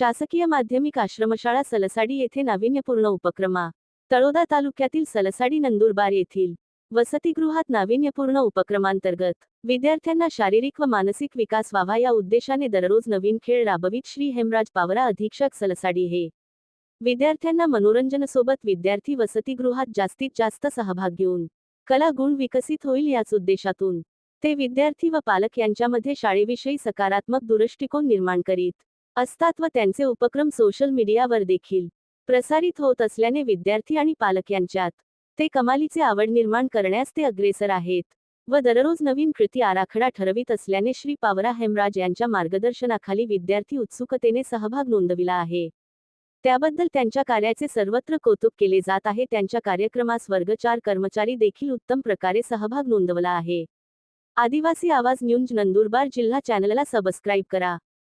शासकीय माध्यमिक आश्रमशाळा सलसाडी येथे नाविन्यपूर्ण उपक्रमा. तळोदा तालुक्यातील सलसाडी नंदुरबार येथील वसतिगृहात नाविन्यपूर्ण उपक्रमांतर्गत विद्यार्थ्यांना शारीरिक व मानसिक विकास व्हावा या उद्देशाने दररोज नवीन खेळ राबवित श्री हेमराज पावरा अधीक्षक सलसाडी हे. विद्यार्थ्यांना मनोरंजनासोबत विद्यार्थी वसतिगृहात जास्तीत जास्त सहभाग घेऊन कला गुण विकसित होईल याच उद्देशातून ते विद्यार्थी व पालक यांच्यामध्ये शाळेविषयी सकारात्मक दृष्टिकोन निर्माण करीत असतात व त्यांचे उपक्रम सोशल मीडियावर देखील प्रसारित होत असल्याने विद्यार्थी आणि पालक यांच्यात ते कमालीचे आवड निर्माण करण्यास ते अग्रेसर आहेत व दररोज नवीन कृती आराखडा ठरवित असल्याने श्री पावरा हेमराज यांच्या मार्गदर्शनाखाली विद्यार्थी उत्सुकतेने सहभाग नोंदविला आहे. त्याबद्दल त्यांच्या कार्याचे सर्वत्र कौतुक केले जात आहे. त्यांच्या कार्यक्रमास वर्ग चार कर्मचारी देखील उत्तम प्रकारे सहभाग नोंदवला आहे. आदिवासी आवाज न्यूज नंदुरबार जिल्हा चॅनलला सबस्क्राईब करा.